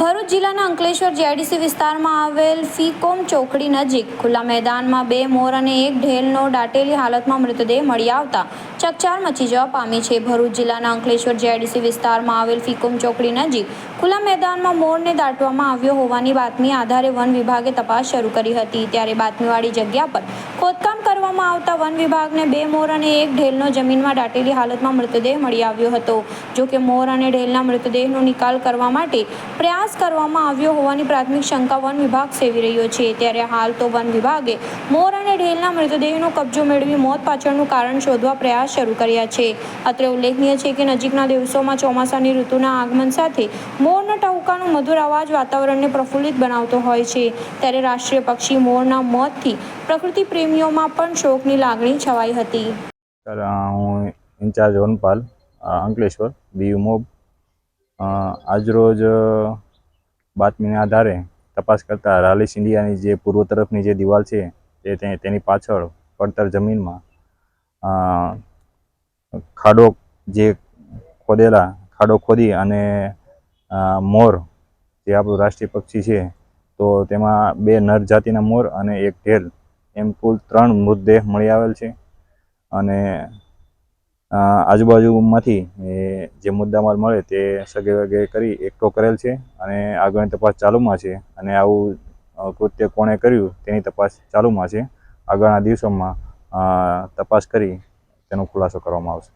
ભરૂચ જિલ્લાના અંકલેશ્વર જીઆઈડીસી વિસ્તારમાં આવેલ ફીકોમ ચોકડી નજીક ખુલ્લા મેદાનમાં બે મોર અને એક ઢેલનો દાટેલી હાલતમાં મૃતદેહ મળી આવતા ચકચાર મચી જવા પામી છે. ભરૂચ જિલ્લાના અંકલેશ્વર જીઆઈડીસી વિસ્તારમાં આવેલ ફીકોમ ચોકડી નજીક ખુલ્લા મેદાનમાં મોરને દાટવામાં આવ્યો હોવાની બાતમી આધારે વન વિભાગે તપાસ શરૂ કરી હતી. ત્યારે બાતમીવાળી જગ્યા પર ખોદકામ કરવામાં આવતા વન વિભાગને બે મોર અને એક ઢેલનો જમીનમાં દાટેલી હાલતમાં મૃતદેહ મળી આવ્યો હતો. જો કે મોર અને ઢેલના મૃતદેહનો નિકાલ કરવા માટે પ્રયાસ કરવામાં આવ્યો હોવાની પ્રાથમિક શંકા વન વિભાગ સેવી રહ્યો છે. ત્યારે હાલ તો વન વિભાગે મોર અને ઢેલના મૃતદેહનો કબજો મેળવી મોત પાછળનું કારણ શોધવા પ્રયાસ શરૂ કર્યા છે. અત્રે ઉલ્લેખનીય છે કે નજીકના દિવસોમાં ચોમાસાની ઋતુના આગમન સાથે મોરના ટહુકાનો મધુર અવાજ વાતાવરણને પ્રફુલ્લિત બનાવતો હોય છે. ત્યારે રાષ્ટ્રીય પક્ષી મોરના મોતથી પ્રકૃતિ પ્રેમીઓમાં પણ શોકની લાગણી છવાઈ હતી. હું ઇન્ચાર્જ વનપાલ અંકલેશ્વર, બીયુ મોબ. આજરોજ બાતમીના આધારે તપાસ કરતા રાલિસ ઇન્ડિયાની જે પૂર્વ તરફની જે દિવાલ છે, તે તેની પાછળ પડતર જમીનમાં ખાડો જે ખોદેલા, ખાડો ખોદી અને મોર જે આપણું રાષ્ટ્રીય પક્ષી છે, તો તેમાં બે નર જાતિના મોર અને એક ઢેલ એમ કુલ ત્રણ મૃતદેહ મળી આવેલ છે. અને આજુબાજુમાંથી જે મુદ્દામાલ મળે તે સગે વગે કરી એકઠો કરેલ છે અને આગળની તપાસ ચાલુમાં છે. અને આવું કૃત્ય કોણે કર્યું તેની તપાસ ચાલુમાં છે. આગળના દિવસોમાં તપાસ કરી તેનો ખુલાસો કરવામાં આવશે.